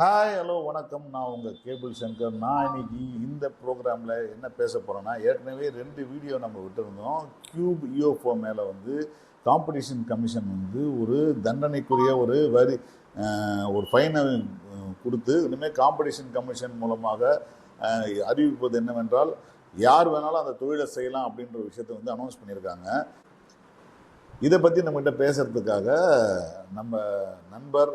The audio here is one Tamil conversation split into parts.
ஹாய் ஹலோ வணக்கம். நான் உங்கள் கேபிள் சங்கர். நான் இன்னைக்கு இந்த ப்ரோக்ராமில் என்ன பேச போகிறேன்னா ஏற்கனவே ரெண்டு வீடியோ நம்ம விட்டுருந்தோம். கியூப் யூஎஃப்ஓ மேலே வந்து காம்படிஷன் கமிஷன் வந்து ஒரு தண்டனைக்குரிய ஒரு வரி ஒரு ஃபைனை கொடுத்து இனிமேல் காம்படிஷன் கமிஷன் மூலமாக அறிவிப்பது என்னவென்றால் யார் வேணாலும் அந்த தொழிலை செய்யலாம் அப்படின்ற விஷயத்தை வந்து அனௌன்ஸ் பண்ணியிருக்காங்க. இதை பற்றி நம்மகிட்ட பேசுகிறதுக்காக நம்ம நண்பர்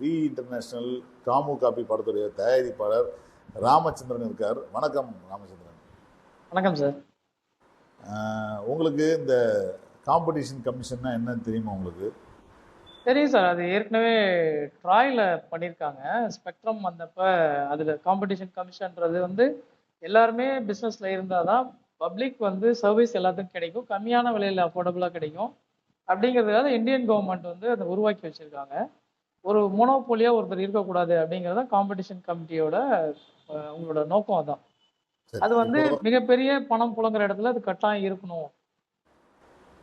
வி இன்டர்நேஷனல் காமு காப்பி படத்துடைய தயாரிப்பாளர் ராமச்சந்திரன் இருக்கார். வணக்கம் ராமச்சந்திரன். வணக்கம் சார். உங்களுக்கு இந்த காம்படிஷன் கமிஷன்னா என்னன்னு தெரியுமா உங்களுக்கு? தெரியும் சார். அது ஏற்கனவே ட்ராயில் பண்ணியிருக்காங்க. ஸ்பெக்ட்ரம் வந்தப்ப அதில் காம்படிஷன் கமிஷன்றது வந்து எல்லாருமே பிஸ்னஸில் இருந்தால் தான் பப்ளிக் வந்து சர்வீஸ் எல்லாத்துக்கும் கிடைக்கும். கம்மியான விலையில் அஃபோர்டபுளாக கிடைக்கும். அப்படிங்கிறதுக்காக இந்தியன் கவர்மெண்ட் வந்து அதை உருவாக்கி வச்சுருக்காங்க. ஒரு மோனோபோலியாக ஒருத்தர் இருக்கக்கூடாது அப்படிங்கிறது காம்படிஷன் கமிட்டியோட உங்களோட நோக்கம் அதான். அது வந்து மிகப்பெரிய பணம் புழங்குற இடத்துல அது கட்டாயம் இருக்கணும்.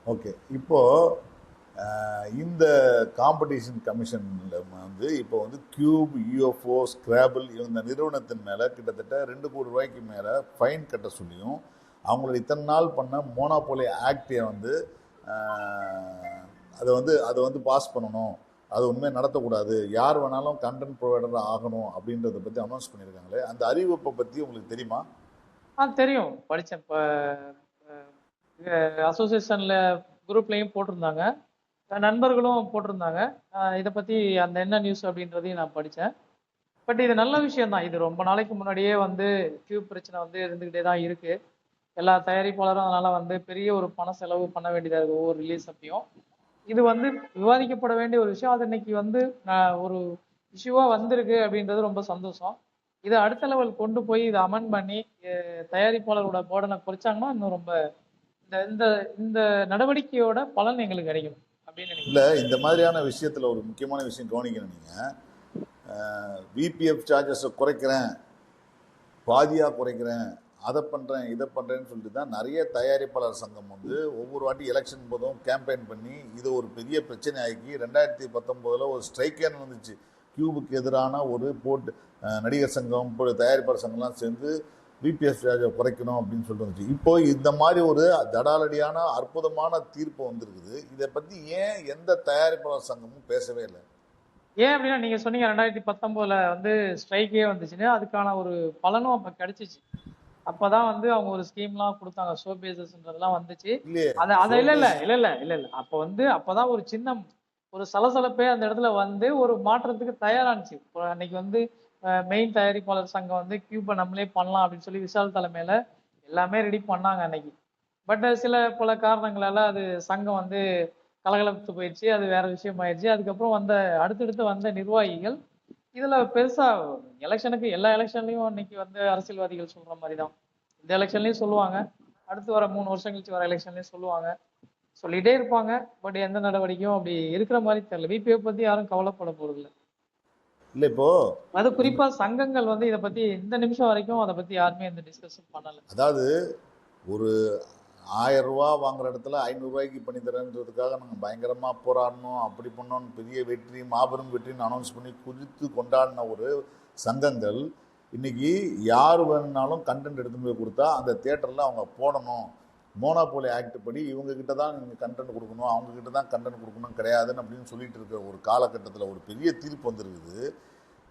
ஓகே இப்போ இந்த காம்படிஷன் கமிஷன்ல வந்து இப்போ வந்து கியூப் யூஎஃப்ஓ ஸ்கிராபிள் இந்த நிறுவனத்தின் மேலே கிட்டத்தட்ட ரெண்டு கோடி ரூபாய்க்கு மேலே ஃபைன் கட்ட சொல்லியும் அவங்களோட இத்தனை நாள் பண்ண மோனோபோலி ஆக்டை வந்து அதை வந்து அதை வந்து பாஸ் பண்ணணும். அது உண்மையை நடத்தக்கூடாது. யார் வேணாலும் கண்டென்ட் ப்ரொவைடர் ஆகணும் அப்படின்றத பற்றி அனௌன்ஸ் பண்ணியிருக்காங்களே அந்த அறிவிப்பை பற்றி உங்களுக்கு தெரியுமா? ஆ தெரியும். படித்தேன் இப்போ அசோசியேஷனில் குரூப்லேயும் போட்டிருந்தாங்க. நண்பர்களும் போட்டிருந்தாங்க. இதை பற்றி அந்த என்ன நியூஸ் அப்படின்றதையும் நான் படித்தேன் பட் இது நல்ல விஷயம் தான். இது ரொம்ப நாளைக்கு முன்னாடியே வந்து டியூப் பிரச்சனை வந்து இருந்துக்கிட்டே தான் இருக்குது எல்லா தயாரிப்பாளரும் அதனால் வந்து பெரிய ஒரு பண செலவு பண்ண வேண்டியதாக இருக்குது ஒவ்வொரு ரிலீஸ் அப்பயும். இது வந்து விவாதிக்கப்பட வேண்டிய ஒரு விஷயம். அது இன்னைக்கு வந்து நான் ஒரு இஷ்யூவா வந்திருக்கு அப்படின்றது ரொம்ப சந்தோஷம். இதை அடுத்த லெவல் கொண்டு போய் இதை அமெண்ட் பண்ணி தயாரிப்பாளரோட போர்டனை குறைச்சாங்கன்னா இன்னும் ரொம்ப இந்த இந்த இந்த நடவடிக்கையோட பலன் எங்களுக்கு கிடைக்கும் அப்படின்னு நினைக்கிறேன். இல்லை இந்த மாதிரியான விஷயத்தில் ஒரு முக்கியமான விஷயம் கவனிக்கணும் நீங்கள் விபிஎஃப் சார்ஜஸை குறைக்கிறேன். பாதியாக குறைக்கிறேன். அதை பண்ணுறேன் இதை பண்ணுறேன்னு சொல்லிட்டு தான் நிறைய தயாரிப்பாளர் சங்கம் வந்து ஒவ்வொரு வாட்டி எலெக்ஷன் போதும் கேம்பெயின் பண்ணி இது ஒரு பெரிய பிரச்சனை ஆக்கி ரெண்டாயிரத்தி பத்தொம்போதில் ஒரு ஸ்ட்ரைக்கே நடந்துச்சு கியூபுக்கு எதிரான ஒரு போட்டு நடிகர் சங்கம் தயாரிப்பாளர் சங்கம்லாம் சேர்ந்து பிபிஎஸ் ராஜா குறைக்கணும் அப்படின்னு சொல்லிட்டு வந்துச்சு. இப்போ இந்த மாதிரி ஒரு தடாலடியான அற்புதமான தீர்ப்பு வந்திருக்குது. இதை பற்றி ஏன் எந்த தயாரிப்பாளர் சங்கமும் பேசவே இல்லை? ஏன் அப்படின்னா நீங்க சொன்னீங்க ரெண்டாயிரத்தி பத்தொன்பதுல வந்து ஸ்ட்ரைக்கே வந்துச்சுன்னு அதுக்கான ஒரு பலனும் அப்ப கிடைச்சிச்சு. அப்பதான் வந்து அவங்க ஒரு ஸ்கீம்லாம் கொடுத்தாங்க ஷோ பேசஸ்ன்றதெல்லாம் வந்துச்சு அது அது இல்ல இல்ல இல்ல இல்ல இல்ல இல்ல. அப்ப வந்து அப்பதான் ஒரு சின்ன ஒரு சலசலப்பே அந்த இடத்துல வந்து ஒரு மாற்றத்துக்கு தயாரானுச்சு. அன்னைக்கு வந்து மெயின் தயாரிப்பாளர் சங்கம் வந்து கியூபை நம்மளே பண்ணலாம் அப்படின்னு சொல்லி விஷால் தலைமையில எல்லாமே ரெடி பண்ணாங்க அன்னைக்கு. பட் சில பல காரணங்களால அது சங்கம் வந்து கலகலத்து போயிடுச்சு அது வேற விஷயம் ஆயிடுச்சு அதுக்கப்புறம் வந்த அடுத்தடுத்து வந்த நிர்வாகிகள் இதுல பெருசா எலெக்ஷனுக்கு எல்லா எலெக்ஷன்லயும் இன்னைக்கு வந்து அரசியல்வாதிகள் சொல்ற மாதிரி தான் இந்த எலெக்ஷன்லயும் சொல்லுவாங்க. அடுத்து வர மூணு வருஷம் கழிச்சு வர எலெக்ஷன்லயும் சொல்லுவாங்க. சொல்லிட்டே இருப்பாங்க. பட் எந்த நடவடிக்கையும் அப்படி இருக்கிற மாதிரி தெரியல. பிபிஎஃப் பத்தி யாரும் கவலைப்பட போறது இல்ல. இல்லை இப்போ அது குறிப்பா சங்கங்கள் வந்து இதை பத்தி இந்த நிமிஷம் வரைக்கும் அதை பத்தி யாருமே எந்த டிஸ்கஷன் பண்ணல. அதாவது ஒரு ஆயிரம் ரூபா வாங்குற இடத்துல ஐநூறுரூவாய்க்கு பண்ணி தரேன்றதுக்காக நாங்கள் பயங்கரமாக போராடணும் அப்படி பண்ணோம் பெரிய வெற்றி மாபெரும் வெற்றின்னு அனௌன்ஸ் பண்ணி குதித்து கொண்டாடின ஒரு சங்கங்கள் இன்னைக்கு யார் வேணுனாலும் கண்டென்ட் எடுத்துன்னு போய் கொடுத்தா அந்த தேட்டரில் அவங்க போடணும். மோனாபோலி ஆக்ட் படி இவங்கக்கிட்ட தான் நீங்கள் கண்டென்ட் கொடுக்கணும் அவங்கக்கிட்ட தான் கண்டென்ட் கொடுக்கணும் கிடையாதுன்னு அப்படின்னு சொல்லிட்டு இருக்கிற ஒரு காலகட்டத்தில் ஒரு பெரிய தீர்ப்பு வந்திருக்குது.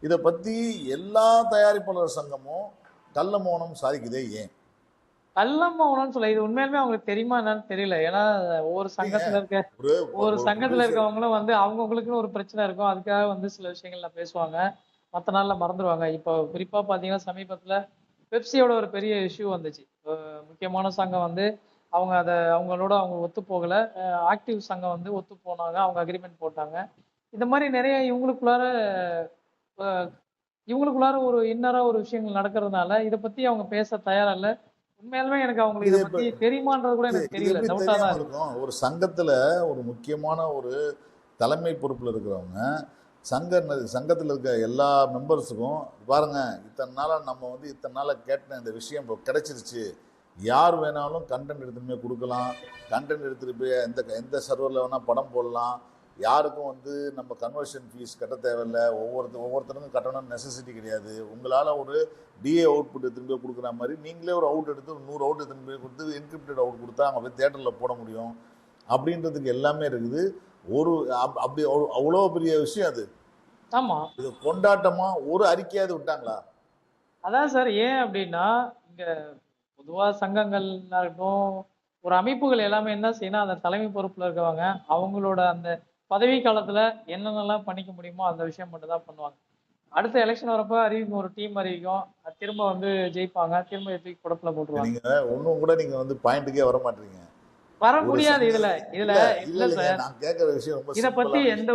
இதை பற்றி எல்லா தயாரிப்பாளர் சங்கமும் கள்ள மௌனம் சாதிக்குதே ஏன்? கள்ளம் மௌனம்னு சொல்ல இது உண்மையாலுமே அவங்களுக்கு தெரியுமா என்னன்னு தெரியல. ஏன்னா ஒவ்வொரு சங்கத்துல இருக்க ஒரு சங்கத்துல இருக்கவங்களும் வந்து அவங்கவுங்களுக்குன்னு ஒரு பிரச்சனை இருக்கும். அதுக்காக வந்து சில விஷயங்கள்ல பேசுவாங்க. மற்ற நாள்ல மறந்துடுவாங்க இப்போ குறிப்பா பாத்தீங்கன்னா சமீபத்துல பெப்சியோட ஒரு பெரிய இஷ்யூ வந்துச்சு. முக்கியமான சங்கம் வந்து அவங்க அதை அவங்களோட அவங்க ஒத்து போகல. ஆக்டிவ் சங்கம் வந்து ஒத்து போனாங்க. அவங்க அக்ரிமெண்ட் போட்டாங்க. இந்த மாதிரி நிறைய இவங்களுக்குள்ளார இவங்களுக்குள்ளார ஒரு இன்னரா ஒரு விஷயங்கள் நடக்கிறதுனால இதை பத்தி அவங்க பேச தயாரா இல்ல. உண்மையாலுமே எனக்கு அவங்களுக்கு இதை பத்தி தெரியுமான்றது கூட எனக்கு தெரியல. எப்படி டவுட்டா தான் இருக்கும்? ஒரு சங்கத்துல ஒரு முக்கியமான ஒரு தலைமை பொறுப்புல இருக்கிறவங்க சங்க சங்கத்தில் இருக்க எல்லா மெம்பர்ஸுக்கும் பாருங்க இத்தனை நாளா நம்ம வந்து இத்தனை நாளா கேட்ட இந்த விஷயம் இப்போ கிடைச்சிருச்சு. யார் வேணாலும் கண்டென்ட் எடுத்துட்டு போய் கொடுக்கலாம். கண்டென்ட் எடுத்துட்டு போய் எந்த எந்த சர்வரில் வேணால் படம் போடலாம். யாருக்கும் வந்து நம்ம கன்வர்ஷன் ஃபீஸ் கட்ட தேவையில்ல. ஒவ்வொருத்தர் ஒவ்வொருத்தருக்கும் கட்டணும் நெசசிட்டி கிடையாது. உங்களால் ஒரு டிஏ அவுட்புட் எடுத்துன்னு போய் கொடுக்குற மாதிரி நீங்களே ஒரு அவுட் எடுத்து நூறு அவுட் எடுத்துன்னு போய் கொடுத்து என்கிரிப்டட் அவுட் கொடுத்தா அங்கே போய் தேட்டரில் போட முடியும். அப்படின்றதுக்கு எல்லாமே இருக்குது. ஒரு அப்- அப்படி அவ்வளோ- பெரிய விஷயம் அது. ஆமா. இது கொண்டாட்டமா ஒரு அறிக்கையாவது விட்டாங்களா? அதான் சார் ஏன் அப்படின்னா இங்க பொதுவா சங்கங்கள் இருக்கட்டும் ஒரு அமைப்புகள் எல்லாமே என்ன செய்யணும் அந்த தலைமை பொறுப்புல இருக்கவங்க அவங்களோட அந்த பதவி காலத்துல என்னென்னலாம் பண்ணிக்க முடியுமோ அந்த விஷயம் மட்டும் தான் பண்ணுவாங்க. அடுத்த எலெக்ஷன் வரப்ப அறிவிக்கும் ஒரு டீம் அறிவிக்கும். திரும்ப வந்து ஜெயிப்பாங்க. திரும்ப தூக்கி குடப்புல போட்டுருவாங்க. நீங்க ஒன்றும் கூட நீங்க வந்து பாயிண்ட்டுக்கே வர மாட்டீங்க. வர முடியாது இதுல. இதுல இல்ல சார். நான் விஷயம் இத பத்தி எந்த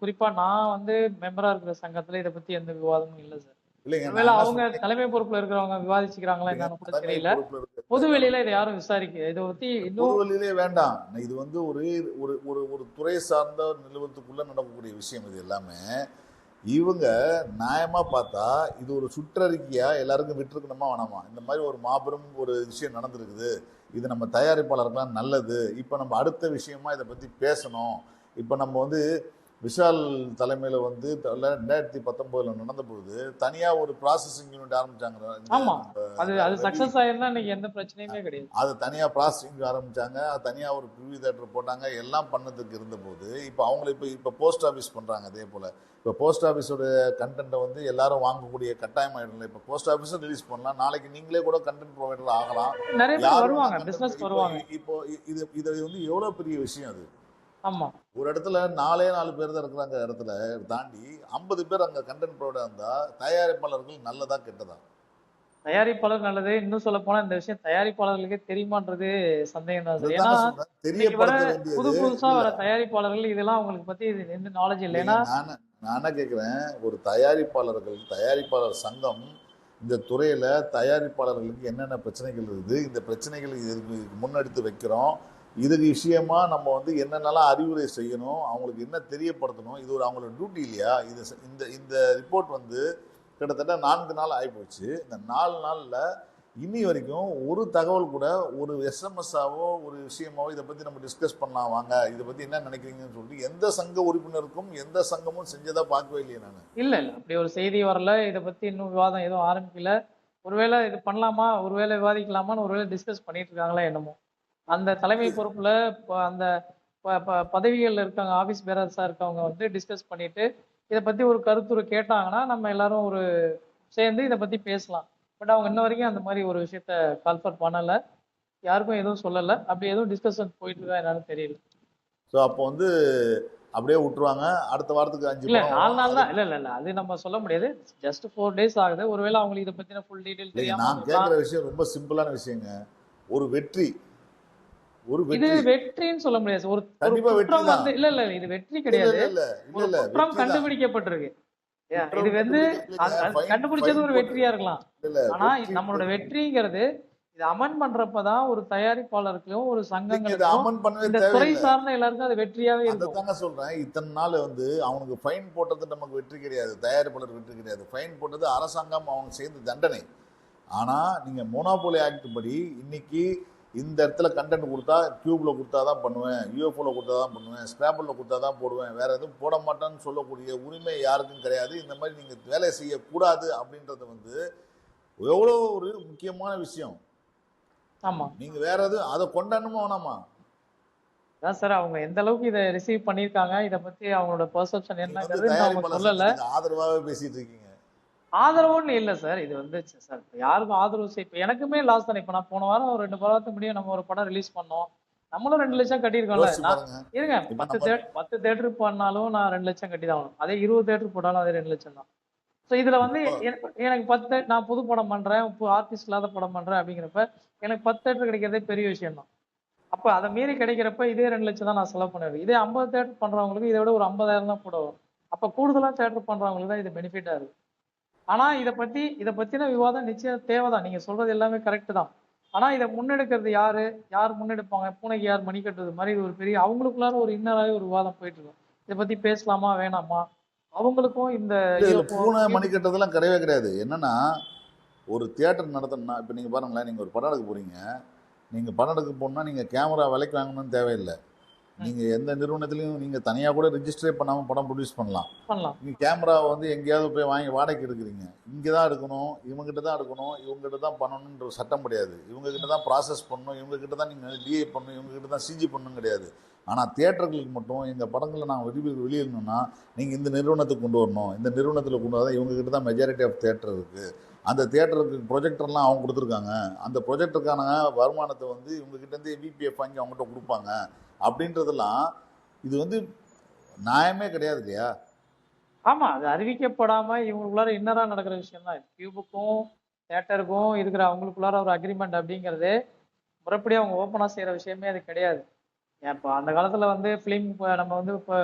குறிப்பா நான் வந்து மெம்பரா இருக்கிற சங்கத்துல இத பத்தி எந்த விவாதமும் இல்ல சார். இல்லைங்க அவங்க தலைமை பொறுப்புல இருக்கிறவங்க விவாதிச்சுக்கிறாங்களா என்னன்னு கூட தெரியல. இதை யாரும் விசாரிக்க இதை பத்தி இன்னும் பொது வழியிலே வேண்டாம் இது வந்து ஒரு ஒரு ஒரு ஒரு துறை சார்ந்த நிறுவனத்துக்குள்ள நடக்கக்கூடிய விஷயம் இது எல்லாமே. இவங்க நியாயமா பார்த்தா இது ஒரு சுற்றறிக்கையா எல்லாருக்கும் விட்டுருக்கணுமா வேணாமா? இந்த மாதிரி ஒரு மாபெரும் ஒரு விஷயம் நடந்திருக்குது. இது நம்ம தயாரிப்பாளருக்கெல்லாம் நல்லது. இப்போ நம்ம அடுத்த விஷயமா இதை பத்தி பேசணும். இப்போ நம்ம வந்து விஷால் தலைமையில வந்து ரெண்டாயிரத்தி பத்தொன்பதுல நடந்த பொழுது தனியா ஒரு ப்ராசஸிங் யூனிட் ஆரம்பிச்சாங்க. அது இன்னைக்கு எந்த பிரச்சனையுமே கிடையாது. அது தனியாக ப்ராசஸிங் ஆரம்பிச்சாங்க. அது தனியாக ஒரு ப்ரிவியூ தேட்டர் போட்டாங்க. எல்லாம் பண்ணதுக்கு இருந்தபோது இப்போ அவங்கள இப்போ இப்போ போஸ்ட் ஆஃபீஸ் பண்ணுறாங்க அதே போல். இப்போ போஸ்ட் ஆஃபீஸோட கண்டென்ட்டை வந்து எல்லாரும் வாங்கக்கூடிய கட்டாயம் ஆயிடல இப்போ போஸ்ட் ஆஃபீஸும் ரிலீஸ் பண்ணலாம். நாளைக்கு நீங்களே கூட கண்டென்ட் ப்ரொவைடர் ஆகலாம். நிறைய பேர் யாரும் வருவாங்க. content- பிசினஸ் இப்போ- வருவாங்க. இப்போ இது இது வந்து எவ்வளோ பெரிய விஷயம் அது? ஆமா. ஒரு இடத்துல நாலே நாலு பேர் தான் இருக்கிறாங்க இடத்துல தாண்டி ஐம்பது பேர் அங்கே கண்டென்ட் ப்ரொவைடர் இருந்தால் தயாரிப்பாளர்கள் நல்லதா கெட்டதா? தயாரிப்பாளர் நல்லது. இன்னும் சொல்ல போனா இந்த விஷயம் தயாரிப்பாளர்களுக்கே தெரியுமான்றது சந்தேகம் தான் ஏன்னா புது புதுசா. வர தயாரிப்பாளர்கள் இதெல்லாம் அவங்களுக்கு பத்தி இது எந்த நாலேஜ் இல்லை. ஏன்னா நான் கேட்குறேன் ஒரு தயாரிப்பாளர்கள் தயாரிப்பாளர் சங்கம் இந்த துறையில தயாரிப்பாளர்களுக்கு என்னென்ன பிரச்சனைகள் இருக்குது இந்த பிரச்சனைகள் இதுக்கு முன்னெடுத்து வைக்கிறோம். இதுக்கு விஷயமா நம்ம வந்து என்னென்னலாம் அறிவுரை செய்யணும் அவங்களுக்கு என்ன தெரியப்படுத்தணும் இது ஒரு அவங்களோட டியூட்டி இல்லையா? இது இந்த இந்த ரிப்போர்ட் வந்து கிட்டத்தட்ட நான்கு நாள் ஆகிப்போச்சு இந்த நாலு நாளில் இன்னி வரைக்கும் ஒரு தகவல் கூட ஒரு எஸ்எம்எஸ்ஸாவோ ஒரு விஷயமாவோ இதை பற்றி நம்ம டிஸ்கஸ் பண்ணலாம் வாங்க. இதை பற்றி என்ன நினைக்கிறீங்கன்னு சொல்லிட்டு எந்த சங்க உறுப்பினருக்கும் எந்த சங்கமும் செஞ்சதாக பார்க்கவே இல்லையே நான். இல்லை இல்லை. அப்படி ஒரு செய்தி வரல. இதை பற்றி இன்னும் விவாதம் எதுவும் ஆரம்பிக்கல. ஒருவேளை இது பண்ணலாமா? ஒருவேளை விவாதிக்கலாமான்னு ஒருவேளை டிஸ்கஸ் பண்ணிட்டு இருக்காங்களா என்னமோ. அந்த தலைமை பொறுப்புல அந்த பதவிகள்ல இருக்காங்க ஆபீஸ் பேரர்ஸா இருக்கவங்க வந்து டிஸ்கஸ் பண்ணிட்டு இதை பத்தி ஒரு கருத்துரு கேட்டாங்கன்னா நம்ம எல்லாரும் ஒரு சேர்ந்து இதை பத்தி பேசலாம். பட் அவங்க இன்ன வரைக்கும் அந்த மாதிரி ஒரு விஷயத்த கால்ஃபர் பண்ணல. யாருக்கும் எதுவும் சொல்லல. அப்படி எதுவும் டிஸ்கஷன் போயிட்டு இருக்கா என்னன்னு தெரியல. ஸோ அப்போ வந்து அப்படியே விட்டுருவாங்க. அடுத்த வாரத்துக்கு அஞ்சு இல்ல நாலு. நாள் தான் இல்ல இல்ல இல்ல. அது நம்ம சொல்ல முடியாது. ஜஸ்ட் ஃபோர் டேஸ் ஆகுது. ஒருவேளை அவங்களுக்கு இதை பத்தின ஃபுல் தெரியாம நான். கேட்குற விஷயம் ரொம்ப சிம்பிளான விஷயங்க. ஒரு வெற்றி. ஒரு இது வெற்றி. வெற்றின்னு சொல்ல முடியாது. ஒரு ஒரு கண்டிப்பா வெற்றி குற்றம். வந்து இல்ல இல்ல இது வெற்றி கிடையாது. குற்றம். கண்டுபிடிக்கப்பட்டிருக்கு. இது வந்து கண்டுபிடிச்சது ஒரு வெற்றியா இருக்கலாம். ஆனா நம்மளோட வெற்றிங்கிறது இது அமன் பண்றப்பதான் ஒரு தயாரிப்பாளருக்கும் ஒரு சங்கங்களுக்கும் இந்த துறை சார்ந்த எல்லாருக்கும் அது வெற்றியாவே இருக்கும். சொல்றேன். இத்தனை நாள் வந்து அவனுக்கு ஃபைன் போட்டது நமக்கு வெற்றி கிடையாது. தயாரிப்பாளர் வெற்றி கிடையாது. ஃபைன் போட்டது அரசாங்கம் அவங்க செய்த தண்டனை. ஆனா நீங்க மோனோபோலி ஆக்ட் படி இன்னைக்கு இந்த இடத்துல கண்டென்ட் கொடுத்தா கியூப்ல கொடுத்தா தான் பண்ணுவேன் யூஎஃப்ஓல கொடுத்தா தான் பண்ணுவேன் ஸ்கிராப்பிளில் கொடுத்தா தான் போடுவேன் வேற எதுவும் போட மாட்டேன்னு சொல்லக்கூடிய உரிமை யாருக்கும் கிடையாது. இந்த மாதிரி நீங்க வேலை செய்யக்கூடாது அப்படின்றது வந்து எவ்வளோ ஒரு முக்கியமான விஷயம். ஆமா. நீங்க வேற எதுவும் அதை கொண்டாடணுமா வேணாமா? அதான் சார் அவங்க எந்த அளவுக்கு இதை ரிசீவ் பண்ணிருக்காங்க இத பத்தி அவங்களோட பெர்செப்ஷன் என்னங்கிறது தயாரிப்பாளர் சொல்லல. ஆதரவாகவே பேசிட்டு இருக்கீங்க. ஆதரவுன்னு இல்ல சார். இது வந்து சார் இப்ப யாருக்கும் ஆதரவு செய்- இப்ப எனக்குமே லாஸ் தானே. இப்ப நான் போன வாரம் ஒரு ரெண்டு வாரத்துக்கு முடியும் நம்ம ஒரு படம் ரிலீஸ் பண்ணோம். நம்மளும் ரெண்டு லட்சம் கட்டியிருக்கோம்ல. நான் இருங்க. பத்து தேட்டர் பத்து தேட்டர் பண்ணாலும் நான் ரெண்டு லட்சம் கட்டி தான் ஆகணும். அதே இருபது தேட்டர் போட்டாலும் அதே ரெண்டு லட்சம் தான். ஸோ இதுல வந்து எனக்கு பத்து நான் புது படம் பண்றேன் இப்போ ஆர்டிஸ்ட் இல்லாத படம் பண்றேன் அப்படிங்கிறப்ப எனக்கு பத்து தேட்டர் கிடைக்கிறதே பெரிய விஷயம் தான். அப்ப அதை மீறி கிடைக்கிறப்ப இதே ரெண்டு லட்சம் தான் நான் செலவு பண்ணுவேன். இதே ஐம்பது தேட்டர் பண்றவங்களுக்கு இதை விட ஒரு ஐம்பதாயிரம் தான் கூட வரும். அப்ப கூடுதலா தேட்டர் பண்றவங்களுக்கு தான் இது பெனிஃபிட்டா இருக்கு. ஆனா இதை பத்தி இதை பத்தின விவாதம் நிச்சயம் தேவைதான். நீங்க சொல்றது எல்லாமே கரெக்ட் தான். ஆனா இதை முன்னெடுக்கிறது யாரு? யார் முன்னெடுப்பாங்க? பூனைக்கு யார் மணி கட்டுறது மாதிரி இது ஒரு பெரிய அவங்களுக்குள்ளார ஒரு இன்னராகவே ஒரு விவாதம் போயிட்டு இருக்கும். இதை பத்தி பேசலாமா வேணாமா? அவங்களுக்கும் இந்த பூனை மணி கட்டுறதெல்லாம் கிடையவே கிடையாது. என்னன்னா ஒரு தியேட்டர் நடத்தணும்னா இப்போ நீங்க பாருங்களேன் நீங்க ஒரு படம் எடுக்க போறீங்க. நீங்க படம் எடுக்க போனா நீங்க கேமரா விலைக்கு வாங்கணும்னு தேவையில்லை. நீங்க எந்த நிறுவனத்திலையும் நீங்க தனியா கூட ரெஜிஸ்டரே பண்ணாம படம் ப்ரொடியூஸ் பண்ணலாம். பண்ணலாம். நீங்க கேமரா வந்து எங்கேயாவது போய் வாங்கி வாடகைக்கு எடுக்கிறீங்க. இங்கே தான் எடுக்கணும் இவங்ககிட்ட தான் எடுக்கணும் இவங்ககிட்ட தான் பண்ணணுன்ற ஒரு சட்டம் கிடையாது. இவங்க கிட்ட தான் ப்ராசஸ் பண்ணணும் இவங்க கிட்ட தான் நீங்கள் டிஏ பண்ணணும் இவங்க கிட்ட தான் சிஜி பண்ணணும் கிடையாது. ஆனால் தியேட்டர்களுக்கு மட்டும் எங்கள் படங்களை நாங்கள் வெளியே வெளியிடணும்னா நீங்கள் இந்த நிறுவனத்துக்கு கொண்டு வரணும். இந்த நிறுவனத்தில் கொண்டு வந்தால் இவங்க கிட்ட தான் மெஜாரிட்டி ஆஃப் தியேட்டர் இருக்குது அந்த தியேட்டருக்கு ப்ரொஜெக்டர்லாம் அவங்க கொடுத்துருக்காங்க. அந்த ப்ரொஜெக்டருக்கான வருமானத்தை வந்து இவங்ககிட்டேருந்து விபிஎஃப் வாங்கி அவங்ககிட்ட கொடுப்பாங்க. அப்படின்றதெல்லாம் இது வந்து நியாயமே கிடையாது இல்லையா? ஆமா அது அறிவிக்கப்படாம இவங்களுக்குள்ளார இன்னரா நடக்கிற விஷயம் தான் கியூபுக்கும் தேட்டருக்கும் இருக்கிற அவங்களுக்குள்ளார ஒரு அக்ரிமெண்ட் அப்படிங்கிறது முறைப்படி அவங்க ஓப்பனா செய்யற விஷயமே அது கிடையாது. இப்போ அந்த காலத்துல வந்து ஃபிலிம் நம்ம வந்து இப்போ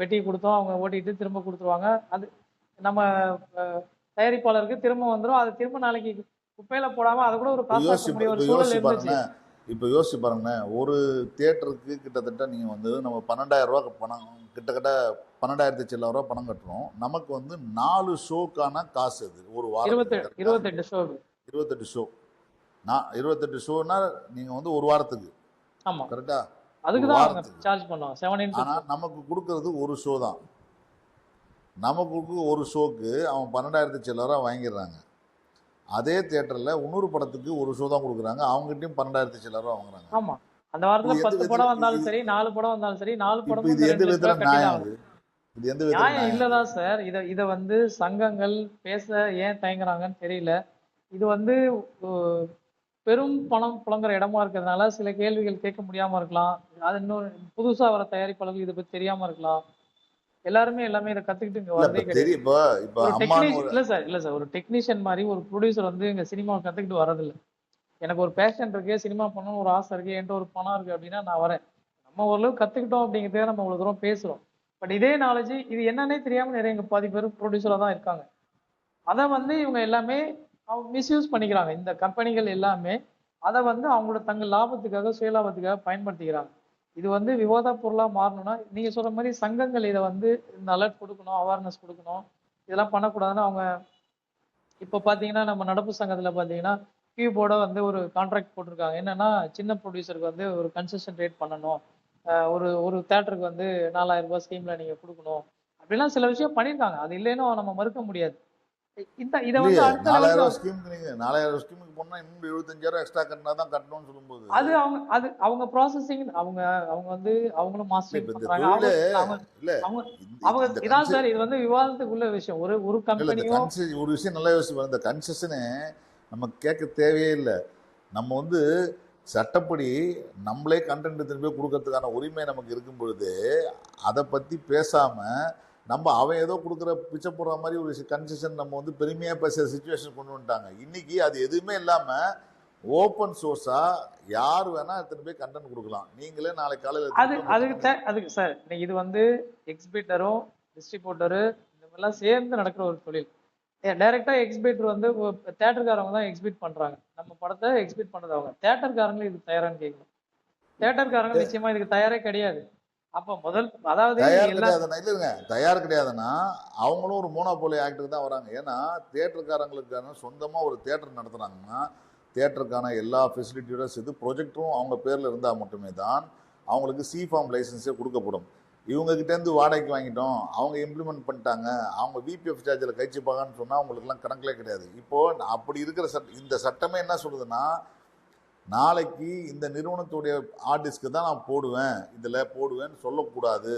பெட்டி கொடுத்தோம் அவங்க ஓட்டிட்டு திரும்ப கொடுத்துருவாங்க. அது நம்ம தயாரிப்பாளருக்கு திரும்ப வந்துரும். அது திரும்ப நாளைக்கு குப்பையில போடாம அதை கூட ஒரு யோசிச்சு முடிய ஒரு சூழல் இருந்துச்சு. இப்போ யோசிச்சு பாருங்களேன் ஒரு தியேட்டருக்கு கிட்டத்தட்ட நீங்கள் வந்து நம்ம பன்னெண்டாயிரம் ரூபா பணம் கிட்டத்தட்ட பன்னெண்டாயிரத்தி ரூபா பணம் கட்டுறோம். நமக்கு வந்து நாலு ஷோக்கான காசு அது. ஒரு வாரம் இருபத்தெட்டு ஷோ இருபத்தெட்டு ஷோ நான் இருபத்தெட்டு ஷோனா நீங்கள் வந்து ஒரு வாரத்துக்கு. ஆமா. கரெக்டா அதுக்கு தான். சார்ஜ் பண்ணுவாங்க. செவன் ஆனால் நமக்கு கொடுக்கறது ஒரு ஷோ தான். நமக்கு ஒரு ஷோக்கு அவன் பன்னெண்டாயிரத்தி சில்லற வாங்கிடுறாங்க. அதே தியேட்டரில் இன்னொரு படத்துக்கு ஒரு ஷோ தான் கொடுக்குறாங்க. அவங்ககிட்டயும் பன்னெண்டாயிரத்தி சில்லற வாங்குறாங்க. ஆமா. அந்த வாரத்துல பத்து படம் வந்தாலும் சரி நாலு படம் வந்தாலும் சரி நாலு படமும் இது எந்த விதத்தில் நியாயம் அது இது? எந்த நியாயம் இல்லதான் சார். இத இத வந்து சங்கங்கள் பேச ஏன் தயங்குறாங்கன்னு தெரியல. இது வந்து பெரும் பணம் புழங்குற இடமா இருக்கிறதுனால சில கேள்விகள் கேட்க முடியாம இருக்கலாம். அது இன்னும் புதுசா வர தயாரிப்பாளர்கள் இதை பத்தி தெரியாம இருக்கலாம். எல்லாருமே எல்லாமே இதை கத்துக்கிட்டு இங்க வரதே கிடையாது. இல்ல சார் இல்ல சார் ஒரு டெக்னீஷியன் மாதிரி ஒரு ப்ரொடியூசர் வந்து இங்க சினிமா கத்துக்கிட்டு வரதில்ல எனக்கு ஒரு பேஷன் இருக்கு சினிமா பண்ணணும்னு ஒரு ஆசை இருக்கு என்கிட்ட ஒரு பணம் இருக்கு அப்படின்னா நான் வரேன். நம்ம ஓரளவு கத்துக்கிட்டோம் அப்படிங்கிறதே நம்ம இவ்வளவு தூரம் பேசுறோம். பட் இதே நாலேஜ் இது என்னன்னே தெரியாம நிறைய இங்க பாதி பேர் ப்ரொடியூசரா தான் இருக்காங்க. அதை வந்து இவங்க எல்லாமே அவங்க மிஸ்யூஸ் பண்ணிக்கிறாங்க. இந்த கம்பெனிகள் எல்லாமே அதை வந்து அவங்களோட தங்கள் லாபத்துக்காக சுயலாபத்துக்காக பயன்படுத்திக்கிறாங்க. இது வந்து விவாத பொருளாக மாறணும்னா நீங்க சொல்கிற மாதிரி சங்கங்கள் இதை வந்து இந்த அலர்ட் கொடுக்கணும் அவேர்னஸ் கொடுக்கணும். இதெல்லாம் பண்ணக்கூடாதுன்னு அவங்க இப்போ பார்த்தீங்கன்னா நம்ம நடப்பு சங்கத்தில் பார்த்தீங்கன்னா கியூபோட வந்து ஒரு கான்ட்ராக்ட் போட்டிருக்காங்க. என்னன்னா சின்ன ப்ரொடியூசருக்கு வந்து ஒரு கன்செஷன் ரேட் பண்ணணும். ஒரு ஒரு தேட்டருக்கு வந்து நாலாயிரம் ரூபாய் ஸ்கீமில் நீங்கள் கொடுக்கணும். அப்படிலாம் சில விஷயம் பண்ணியிருக்காங்க. அது இல்லைன்னு நம்ம மறுக்க முடியாது. இந்த இதை வந்து இல்லையே அடுத்த நாலாயிரம் நீங்க நாலாயிரம் ஸ்கீமுக்கு போனா இன்னும் எழுபத்தஞ்சாயிரம் எக்ஸ்ட்ரா கட்டினா தான் கட்டணும்னு சொல்லும்போது. அது அவங்க அது அவங்க ப்ராசஸிங் அவங்க அவங்க வந்து அவங்களும் இந்த பண்றாங்க. அவங்க அவங்க இதான் சார் இது வந்து விவாதத்துக்குள்ள விஷயம். ஒரு ஒரு கன்செ ஒரு விஷயம் நல்லா யோசிச்சு பாருங்க. இந்த கன்செஷனு நம்ம கேட்க தேவையே இல்லை. நம்ம வந்து சட்டப்படி நம்மளே கண்டென்ட் திரும்பி கொடுக்கறதுக்கான உரிமை நமக்கு இருக்கும் பொழுது அதை பற்றி பேசாமல் நம்ம அவன் ஏதோ கொடுக்குற பிச்சை போடுற மாதிரி ஒரு கன்செஷன் நம்ம வந்து பெருமையாக பேசுகிற சுச்சுவேஷன் கொண்டு வந்துட்டாங்க. இன்னைக்கு அது எதுவுமே இல்லாமல் ஓப்பன் சோர்ஸாக யார் வேணால் எடுத்துகிட்டு போய் கண்டென்ட் கொடுக்கலாம். நீங்களே நாளைக்கு காலையில் அது அதுக்கு தே- அதுக்கு சார் இது வந்து எக்ஸ்பிட்டரும் டிஸ்ட்ரிபியூட்டரு இந்த மாதிரிலாம் சேர்ந்து நடக்கிற ஒரு தொழில். டைரக்டா எக்ஸ்பிட்டர் வந்து தேட்டருக்காரவங்க தான் எக்ஸ்பிட் பண்றாங்க. நம்ம படத்தை எக்ஸ்பிட் பண்றது அவங்க. தேட்டருக்காரங்களும் இதுக்கு தயாரான்னு கேட்கணும் தேட்டருக்காரங்க நிச்சயமா இதுக்கு தயாரே கிடையாது. அப்ப முதல் அதாவது தயார் கிடையாதுன்னா இல்லைங்க தயார் கிடையாதுன்னா அவங்களும் ஒரு மோனோபோலி ஆக்டுக்கு தான் வராங்க. ஏன்னா தேட்டருக்காரங்களுக்கான சொந்தமாக ஒரு தேட்டர் நடத்துனாங்கன்னா தேட்டருக்கான எல்லா ஃபெசிலிட்டியோட சேர்த்து ப்ரொஜெக்டரும் அவங்க பேரில் இருந்தால் மட்டுமே தான் அவங்களுக்கு சி ஃபார்ம் லைசன்ஸே கொடுக்கப்படும். இவங்க கிட்டேருந்து வாடகைக்கு வாங்கிட்டோம். அவங்க இம்ப்ளிமெண்ட் பண்ணிட்டாங்க. அவங்க விபிஎஃப் சார்ஜில் கழிச்சுப்பாங்கன்னு சொன்னால் அவங்களுக்குலாம் கணக்கிலே கிடையாது. இப்போது அப்படி இருக்கிற சட் இந்த சட்டமே என்ன சொல்லுதுன்னா நாளைக்கு இந்த நிறுவனத்துடைய ஆர்டிஸ்க்கு தான் நான் போடுவேன் இதில் போடுவேன்னு சொல்லக்கூடாது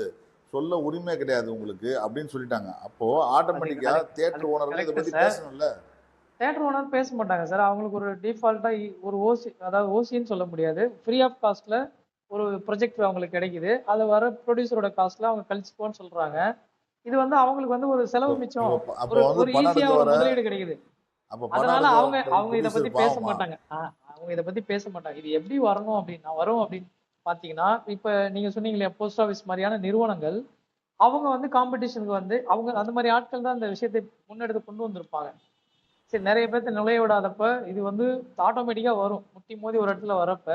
சொல்ல உரிமை கிடையாது உங்களுக்கு அப்படின்னு சொல்லிட்டாங்க. அப்போ ஆட்டோமேட்டிக்கா correct. தியேட்டர் அது ஓனர்கள் இதை sir. பேசணும்ல? தேட்டர் ஓனர் பேச மாட்டாங்க சார் அவங்களுக்கு ஒரு டிஃபால்ட்டா ஒரு ஓசி அதாவது ஓசின்னு சொல்ல முடியாது. ஃப்ரீ ஆஃப் காஸ்ட்ல ஒரு ப்ரொஜெக்ட் அவங்களுக்கு கிடைக்குது. அதை வர ப்ரொடியூசரோட காஸ்ட்ல அவங்க கழிச்சுக்கோன்னு சொல்றாங்க. இது வந்து அவங்களுக்கு வந்து ஒரு செலவு மிச்சம். ஒரு வந்து ஒரு முதலீடு கிடைக்குது. அதனால அவங்க அவங்க இத பத்தி பேச? மாட்டாங்க. அவங்க இதை பத்தி பேச மாட்டாங்க. இது எப்படி வரணும் அப்படின்னா வரும் அப்படின்னு பாத்தீங்கன்னா இப்ப நீங்க சொன்னீங்க இல்லையா போஸ்ட் ஆஃபீஸ் மாதிரியான நிறுவனங்கள் அவங்க வந்து காம்படிஷனுக்கு வந்து அவங்க அந்த மாதிரி ஆட்கள் தான் இந்த விஷயத்தை முன்னெடுத்து கொண்டு வந்திருப்பாங்க. சரி நிறைய பேர்த்த நுழைய விடாதப்ப இது வந்து ஆட்டோமேட்டிக்கா வரும். முட்டி மோதி ஒரு இடத்துல வரப்ப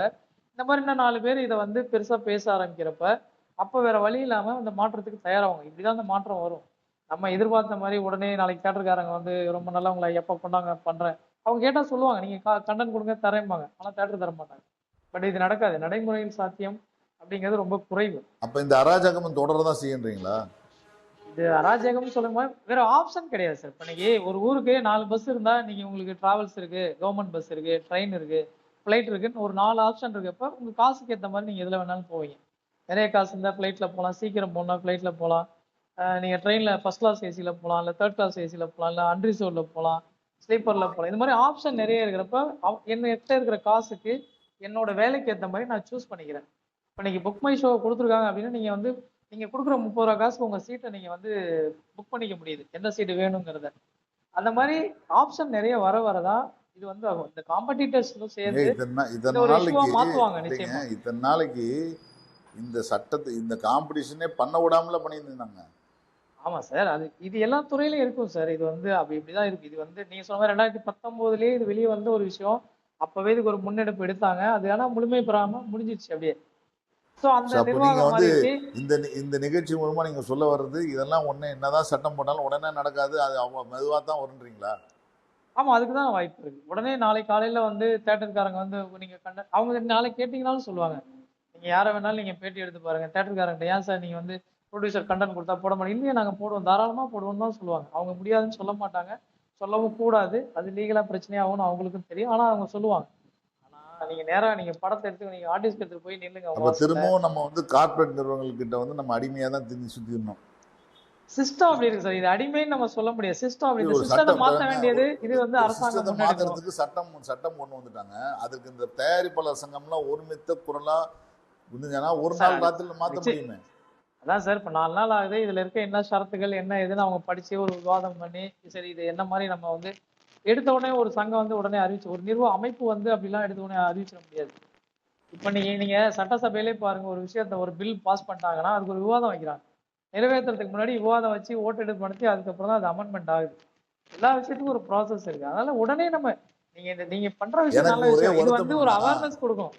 இந்த மாதிரி இன்னும் நாலு பேர் இதை வந்து பெருசா பேச ஆரம்பிக்கிறப்ப அப்ப வேற வழி இல்லாம இந்த மாற்றத்துக்கு தயாராகும் இப்படிதான் அந்த மாற்றம் வரும். நம்ம எதிர்பார்த்த மாதிரி உடனே நாளைக்கு தேட்டருக்காரங்க வந்து ரொம்ப நல்லவங்களை எப்போ கொண்டாங்க? பண்றேன். அவங்க கேட்டா சொல்லுவாங்க நீங்க கண்டென்ட் கொடுங்க தரேன்பாங்க. ஆனா தேட்டர் தர மாட்டாங்க. பட் இது நடக்காது. நடைமுறையில் சாத்தியம் அப்படிங்கிறது ரொம்ப குறைவு. அப்ப இந்த அராஜகம் தொடரதான் செய்யன்றீங்களா? இது அராஜகம்னு சொல்லும் போது வேற ஆப்ஷன் கிடையாது சார் இப்போ இன்னைக்கு ஒரு ஊருக்கு நாலு பஸ் இருந்தா நீங்க உங்களுக்கு டிராவல்ஸ் இருக்கு கவர்மெண்ட் பஸ் இருக்கு ட்ரெயின் இருக்கு ஃப்ளைட் இருக்குன்னு ஒரு நாலு ஆப்ஷன் இருக்கப்ப உங்க காசுக்கு ஏற்ற மாதிரி நீங்க எதுல வேணாலும் போவீங்க. நிறைய காசு இருந்தா ஃப்ளைட்ல போகலாம் சீக்கிரம் போகலாம் ஃப்ளைட்ல போகலாம் அஹ் நீங்க ட்ரெயின்ல ஃபர்ஸ்ட் கிளாஸ் ஏசியில் போகலாம் இல்லை தேர்ட் கிளாஸ் ஏசியில் போகலாம் இல்லை அன்ரிசர்வ்ல போகலாம் ஸ்லீப்பர்ல போகலாம் இந்த மாதிரி ஆப்ஷன் நிறைய இருக்கிறப்ப என்கிட்ட இருக்கிற காசுக்கு என்னோட வேலைக்கு ஏற்ற மாதிரி நான் சூஸ் பண்ணிக்கிறேன். இப்போ இன்னைக்கு புக் மை ஷோ கொடுத்துருக்காங்க அப்படின்னா நீங்க வந்து நீங்க கொடுக்குற முப்பது ரூபா காசுக்கு உங்க சீட்டை நீங்க வந்து புக் பண்ணிக்க முடியுது. எந்த சீட்டு வேணுங்கிறத. அந்த மாதிரி ஆப்ஷன் நிறைய வர வரதான் இது வந்து. இந்த காம்படிட்டர்ஸும் சேர்ந்து மாத்துவாங்க நிச்சயமா. இத்தனை நாளைக்கு இந்த சட்டத்தை இந்த காம்படிஷனே பண்ண விடாமல பண்ணிட்டு ஆமா சார் அது இது எல்லா துறையிலும் இருக்கும் சார். இது வந்து அப்படி இப்படிதான் இருக்கு. இது வந்து நீங்க சொன்ன மாதிரி ரெண்டாயிரத்தி பத்தொன்பதுலயே இது வெளியே வந்த ஒரு விஷயம். அப்பவே இதுக்கு ஒரு முன்னெடுப்பு எடுத்தாங்க. அது ஆனா முழுமை பெறாம முடிஞ்சிருச்சு அப்படியே. சோ அந்த நீங்க வந்து இந்த இந்த நிகழ்ச்சி மூலமா நீங்க சொல்ல வர்றது இதெல்லாம் ஒண்ணு என்னதான் சட்டம் போட்டாலும் உடனே நடக்காது. அது அவங்க மெதுவா தான் வருன்றீங்களா? ஆமா அதுக்கு தான் வாய்ப்பு இருக்கு. உடனே நாளை காலையில வந்து தேட்டருக்காரங்க வந்து நீங்க கண்ட அவங்க நாளைக்கு கேட்டீங்கனாலும் சொல்லுவாங்க. நீங்க யாரை வேணாலும் நீங்க பேட்டி எடுத்து பாருங்க. தேட்டருக்காரங்க ஏன் சார் நீங்க வந்து ப்ரொடியூசர் கண்டென்ட் கொடுத்தா போட மாட்டீங்க. இல்லையா நாங்க போடுவோம். தாராளமா போடுவோம் தான் சொல்லுவாங்க. அவங்க முடியாதுன்னு சொல்ல மாட்டாங்க. சொல்லவும் கூடாது. அது லீகலா பிரச்சனையாகும்னு அவங்களுக்கும் தெரியும். ஆனா அவங்க சொல்லுவாங்க. ஆனா நீங்க நேரா நீங்க படத்தை எடுத்து நீங்க ஆர்டிஸ்ட் எடுத்து போய் நில்லுங்க. அப்ப திரும்பவும் நம்ம வந்து கார்ப்பரேட் நிறுவனங்கள்கிட்ட வந்து நம்ம அடிமையா தான் திரும்பி சுத்திடணும். சிஸ்டம் அப்படி இருக்கு சார் இது அடிமைன்னு நம்ம சொல்ல முடியாது. சிஸ்டம் அப்படி சிஸ்டத்தை தானே. வேண்டியது. இது வந்து அரசாங்கம் மாத்துறதுக்கு சட்டம் சட்டம் கொண்டு வந்துட்டாங்க. அதுக்கு இந்த தயாரிப்பாளர் சங்கம்லாம் ஒருமித்த குரலா இருந்துச்சுன்னா ஒரு நாள் மாத்த நிச்சயம். முடியுமே? அதான் சார் இப்போ நாலு நாள் ஆகுது. இதுல இருக்க என்ன ஷரத்துகள் என்ன ஏதுன்னு அவங்க படிச்சு ஒரு விவாதம் பண்ணி சரி இது என்ன மாதிரி நம்ம வந்து எடுத்த உடனே ஒரு சங்கம் வந்து உடனே அறிவிச்சு ஒரு நிர்வாக அமைப்பு வந்து அப்படிலாம் எடுத்த உடனே அறிவிச்சிட முடியாது. இப்போ நீங்க நீங்க சட்டசபையிலே பாருங்க ஒரு விஷயத்த ஒரு பில் பாஸ் பண்ணிட்டாங்கன்னா அதுக்கு ஒரு விவாதம் வைக்கிறாங்க. நிறைவேற்றுறதுக்கு முன்னாடி விவாதம் வச்சு ஓட்டெடுப்பு நடத்தி அதுக்கப்புறம் தான் அது அமெண்ட்மெண்ட் ஆகுது. எல்லா விஷயத்துக்கும் ஒரு ப்ராசஸ் இருக்கு. அதனால உடனே நம்ம நீங்க இந்த நீங்க பண்ற விஷயம் நல்ல விஷயம். இது வந்து ஒரு அவேர்னஸ் கொடுக்கும்.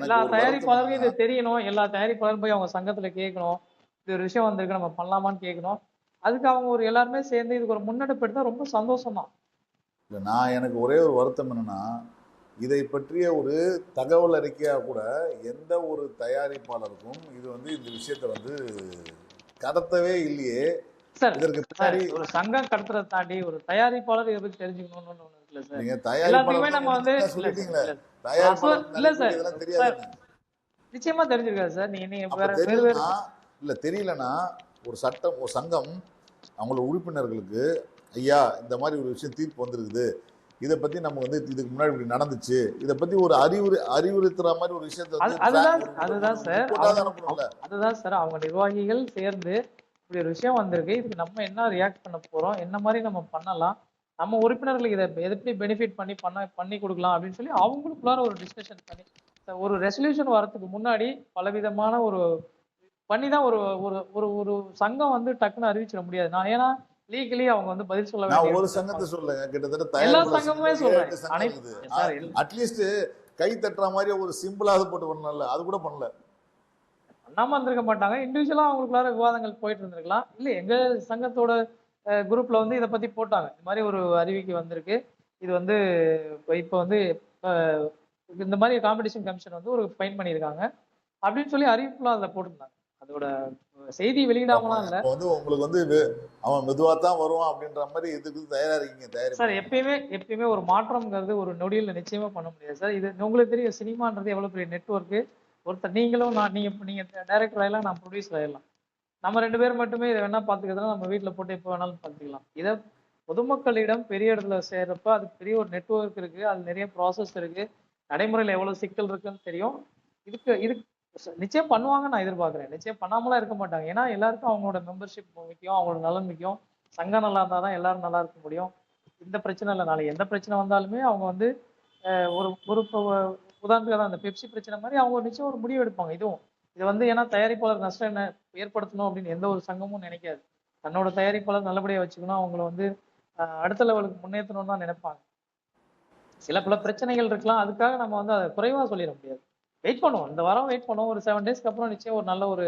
எல்லா தயாரிப்பாளருக்கும் இது தெரியணும். எல்லா தயாரிப்பாளரும் போய் அவங்க சங்கத்துல கேட்கணும். இது ஒரு விஷயம் வந்திருக்கு நம்ம பண்ணலாமான்னு கேட்கணும். அதுக்கு அவங்க ஒரு எல்லாருமே சேர்ந்து இதுக்கு ஒரு முன்னெடுப்பு எடுத்தா ரொம்ப சந்தோஷம் தான் இல்ல, நான் எனக்கு ஒரே ஒரு வருத்தம் என்னன்னா இதை பற்றிய ஒரு தகவல் அறிக்கையா கூட எந்த ஒரு தயாரிப்பாளருக்கும் இது வந்து இந்த விஷயத்தை வந்து கடத்தவே இல்லையே. சார் இதற்கு பின்னாடி ஒரு சங்கம் கடத்துறதை தாண்டி ஒரு தயாரிப்பாளர் இதை பத்தி தெரிஞ்சுக்கணும்னு ஒண்ணு இருக்குல்ல சார். நீங்க எல்லாத்துக்குமே நம்ம வந்து தயாரிப்பாளர் இல்ல சொல்லிட்டீங்களே சார். தயாரிப்பாளர் இல்ல நிச்சயமா தெரிஞ்சிருக்காது சார். நீங்க நீங்க வேற இல்ல தெரியலனா ஒரு சட்டம் ஒரு சங்கம் அவங்களோட உறுப்பினர்களுக்கு ஐயா இந்த மாதிரி ஒரு விஷயம் தீர்ப்பு வந்திருக்குது. இதை பத்தி நம்ம வந்து இதுக்கு முன்னாடி இப்படி நடந்துச்சு. இதை பத்தி ஒரு அறிவுரை அறிவுறுத்துற மாதிரி ஒரு விஷயத்தை அதுதான் சார். அதுதான் சார். அவங்க நிர்வாகிகள் சேர்ந்து இப்படி ஒரு விஷயம் வந்திருக்கு. இதுக்கு நம்ம என்ன ரியாக்ட் பண்ண போறோம்? என்ன மாதிரி நம்ம பண்ணலாம்? நம்ம உறுப்பினர்களுக்கு இதை எப்படி பெனிஃபிட் பண்ணி பண்ண பண்ணி கொடுக்கலாம் அப்படின்னு சொல்லி அவங்களுக்குள்ளார ஒரு டிஸ்கஷன் பண்ணி ஒரு ரெசல்யூஷன் வரதுக்கு முன்னாடி பலவிதமான ஒரு பண்ணி தான் ஒரு ஒரு ஒரு ஒரு சங்கம் வந்து டக்குன்னு அறிவிச்சிட முடியாது. நான் ஏன்னா லீகலி அவங்க வந்து பதில் சொல்ல நான் ஒரு சங்கத்தை சொல்லுங்க கிட்டத்தட்ட எல்லா சங்கமுமே சங்கம் சொல்றேன். அட்லீஸ்ட் கை தட்டுற மாதிரி ஒரு சிம்பிளாவது போட்டு பண்ணல அது கூட பண்ணல. பண்ணாம இருந்திருக்க மாட்டாங்க. இண்டிவிஜுவலா அவங்களுக்குள்ளார விவாதங்கள் போயிட்டு இருந்திருக்கலாம். இல்ல எங்க சங்கத்தோட குரூப்ல வந்து இதை பத்தி போட்டாங்க. இந்த மாதிரி ஒரு அறிவிக்கை வந்திருக்கு. இது வந்து இப்ப- வந்து இந்த மாதிரி காம்படிஷன் கமிஷன் வந்து ஒரு ஃபைன் பண்ணியிருக்காங்க. அப்படின்னு சொல்லி அறிவிப்புலாம் அதுல போட்டிருந்தாங்க. அதோட செய்தி வெளியிடாமலாம் இல்ல. வந்து உங்களுக்கு வந்து அவன் மெதுவா தான் வருவான் அப்படின்ற மாதிரி இதுக்கு தயாரா இருக்கீங்க சார் தயாரிப்பு எப்பயுமே எப்பயுமே ஒரு மாற்றம்ங்கிறது ஒரு நொடியில் நிச்சயமா பண்ண முடியாது சார். இது உங்களுக்கு தெரியும் சினிமான்றது எவ்வளவு பெரிய நெட்வொர்க்கு ஒருத்தர் நீங்களும் நான் நீங்க நீங்க டைரக்டர் ஆயிடலாம் நான் ப்ரொடியூசர் ஆயிடலாம். நம்ம ரெண்டு பேர் மட்டுமே இதை வேணா பார்த்துக்கிறதுனா நம்ம வீட்ல போட்டு எப்போ வேணாலும் பார்த்துக்கலாம். இதை பொதுமக்களிடம் பெரிய இடத்துல சேர்றப்ப அது பெரிய ஒரு நெட்வொர்க் இருக்கு அது நிறைய ப்ராசஸ் இருக்கு. நடைமுறையில் எவ்வளவு சிக்கல் இருக்குன்னு தெரியும். இதுக்கு இதுக்கு நிச்சயம் பண்ணுவாங்க நான் எதிர்பார்க்குறேன். நிச்சயம் பண்ணாமலாம் இருக்க மாட்டாங்க. ஏன்னா எல்லாருக்கும் அவங்களோட மெம்பர்ஷிப் முக்கியம் அவங்களோட நலன் முக்கியம். சங்கம் நல்லா இருந்தால் தான் எல்லாரும் நல்லா இருக்க முடியும். இந்த பிரச்சனை இல்லை. நாளைக்கு எந்த பிரச்சனை வந்தாலுமே அவங்க வந்து ஒரு ஒரு உதாரணத்துக்கு தான் அந்த பெப்சி பிரச்சனை மாதிரி அவங்க நிச்சயம் ஒரு முடிவு எடுப்பாங்க. இதுவும் இது வந்து ஏன்னா தயாரிப்பாளர் நஷ்டம் என்ன ஏற்படுத்தணும் அப்படின்னு எந்த ஒரு சங்கமும் நினைக்காது. தன்னோட தயாரிப்பாளர் நல்லபடியாக வச்சுக்கணும். அவங்கள வந்து அடுத்த லெவலுக்கு முன்னேற்றணும்னு தான் நினைப்பாங்க. சில பல பிரச்சனைகள் இருக்கலாம். அதுக்காக நம்ம வந்து அதை குறைவாக சொல்லிட முடியாது. வெயிட் பண்ணுவோம். இந்த வாரம் வெயிட் பண்ணுவோம். ஒரு செவன் டேஸ்க்கு அப்புறம் நிச்சயம் ஒரு நல்ல ஒரு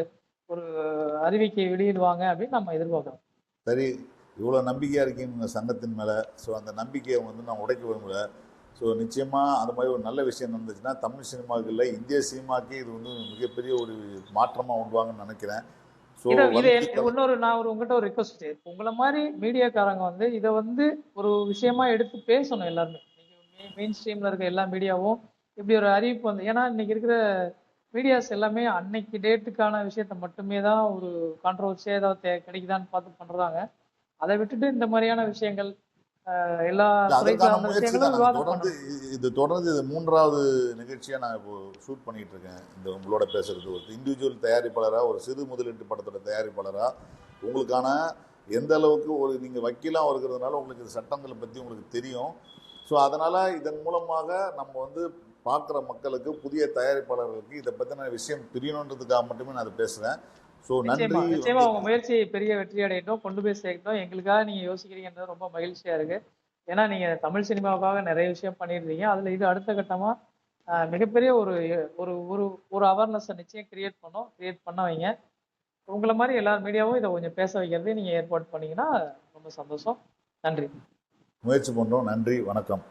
ஒரு அறிவிக்கை வெளியிடுவாங்க அப்படின்னு நம்ம எதிர்பார்க்கிறோம். சரி இவ்வளோ நம்பிக்கையாக இருக்கீங்க உங்கள் சங்கத்தின் மேலே. ஸோ அந்த நம்பிக்கையை வந்து நான் உடைக்க விரும்பல. ஸோ நிச்சயமாக அந்த மாதிரி ஒரு நல்ல விஷயம் நடந்துச்சுன்னா தமிழ் சினிமாவுக்கு இல்லை இந்திய சினிமாக்கே இது வந்து மிகப்பெரிய ஒரு மாற்றமாக உண்டுவாங்கன்னு நினைக்கிறேன். ஸோ இன்னொரு நான் ஒரு உங்ககிட்ட ஒரு ரிக்வஸ்ட் உங்களை மாதிரி மீடியாக்காரங்க வந்து இதை வந்து ஒரு விஷயமா எடுத்து பேசணும் எல்லாருமே. நீங்க மெயின் ஸ்ட்ரீம்ல இருக்க எல்லா மீடியாவும் இப்படி ஒரு அறிவிப்பு வந்து ஏன்னா இன்னைக்கு இருக்கிற மீடியாஸ் எல்லாமே அன்னைக்கு டேட்டுக்கான விஷயத்த மட்டுமே தான் ஒரு கான்ட்ரவர்சியா ஏதாவது தே- கிடைக்குதான்னு பார்த்து பண்றாங்க. அதை விட்டுட்டு இந்த மாதிரியான விஷயங்கள் எல்லா தொடர்ந்து இது தொடர்ந்து இது மூன்றாவது நிகழ்ச்சியாக நான் இப்போ ஷூட் பண்ணிட்டு இருக்கேன். இந்த உங்களோட பேசுறது ஒரு இண்டிவிஜுவல் தயாரிப்பாளராக ஒரு சிறு முதலீட்டு படத்தோட தயாரிப்பாளராக உங்களுக்கான எந்த அளவுக்கு ஒரு நீங்கள் வக்கீலாக இருக்கிறதுனால உங்களுக்கு இந்த சட்டங்களை பற்றி உங்களுக்கு தெரியும். ஸோ அதனால் இதன் மூலமாக நம்ம வந்து பார்க்குற மக்களுக்கு புதிய தயாரிப்பாளர்களுக்கு இதை பற்றின விஷயம் தெரியணுன்றதுக்காக மட்டுமே நான் அதை பேசுகிறேன் ஸோ நன்றி நிச்சயமா உங்க முயற்சி பெரிய வெற்றி அடையட்டும் கொண்டு போய் சேர்க்கட்டும். எங்களுக்காக நீங்க யோசிக்கிறீங்கன்றது ரொம்ப மகிழ்ச்சியா இருக்கு. ஏன்னா நீங்க தமிழ் சினிமாவுக்காக நிறைய விஷயம் பண்ணிருந்தீங்க அதுல இது அடுத்த கட்டமா மிகப்பெரிய ஒரு ஒரு ஒரு ஒரு அவேர்னஸை நிச்சயம் கிரியேட் பண்ணோம் கிரியேட் பண்ண வைங்க. உங்களை மாதிரி எல்லா மீடியாவும் இதை கொஞ்சம் பேச வைக்கிறதே நீங்க ஏற்பாடு பண்ணீங்கன்னா ரொம்ப சந்தோஷம். நன்றி. முயற்சி பண்ணுறோம் நன்றி. வணக்கம்.